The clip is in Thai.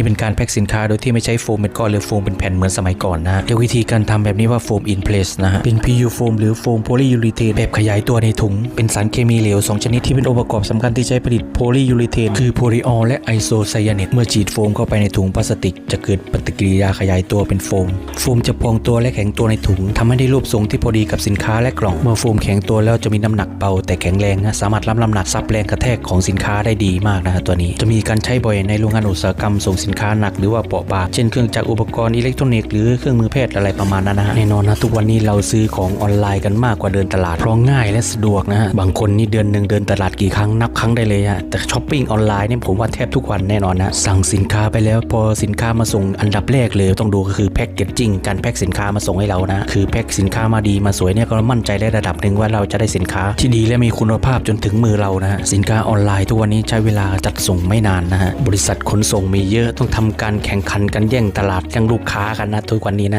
นี่เป็นการแพ็คสินค้าโดยที่ไม่ใช้โฟมเป็นก้อนหรือโฟมเป็นแผ่นเหมือนสมัยก่อนนะเรียกวิธีการทำแบบนี้ว่าโฟมอินเพลสนะฮะเป็น PU โฟมหรือโฟมโพลียูริเทนแบบขยายตัวในถุง เป็นสารเคมีเหลว2ชนิดที่เป็นองค์ประกอบสำคัญที่ใช้ผลิตโพลียูริเทนคือโพลีออลและไอโซไซยาเนตเมื่อฉีดโฟมเข้าไปในถุงพลาสติก จะเกิดปฏิกิริยาขยายตัวเป็นโฟม โฟมจะพองตัวและแข็งตัวในถุงทำให้ได้รูปทรงที่พอดีกับสินค้าและกล่อง เมื่อโฟมแข็งตัวแล้วจะมีน้ำหนักเบาแต่แข็งแรงนะสามารถรับน้ำหนักซับแรงกระแทกของสินค้าได้ดีมากนะฮะตัวนี้ จะมีการใช้บ่อยในโรงงานอุตสาหกรรมส่งสินค้าหนักหรือว่าเปราะบางเช่นเครื่องจักรอุปกรณ์อิเล็กทรอนิกส์หรือเครื่องมือแพทย์อะไรประมาณนั้นนะฮะแน่นอนนะทุกวันนี้เราซื้อของออนไลน์กันมากกว่าเดินตลาดเพราะง่ายและสะดวกนะฮะบางคนนี่เดือนหนึ่งเดินตลาดกี่ครั้งนับครั้งได้เลยฮะแต่ช้อปปิ้งออนไลน์เนี่ยผมว่าแทบทุกวันแน่นอนนะสั่งสินค้าไปแล้วพอสินค้ามาส่งอันดับแรกเลยต้องดูก็คือแพ็กเกจจิ้งการแพ็กสินค้ามาส่งให้เรานะคือแพ็กสินค้ามาดีมาสวยเนี่ยก็มั่นใจได้ระดับหนึ่งว่าเราจะได้สินค้าที่ดีและมีคุณภาพจนถึงมือเรานะฮะสินค้าออนไลน์ทุกวันนี้ใช้เวลาจัดส่งไม่นานนะฮะบริษัทขนส่งมีเยอะต้องทำการแข่งขันกันแย่งตลาดแย่งลูกค้ากันนะทุกวันนี้นะ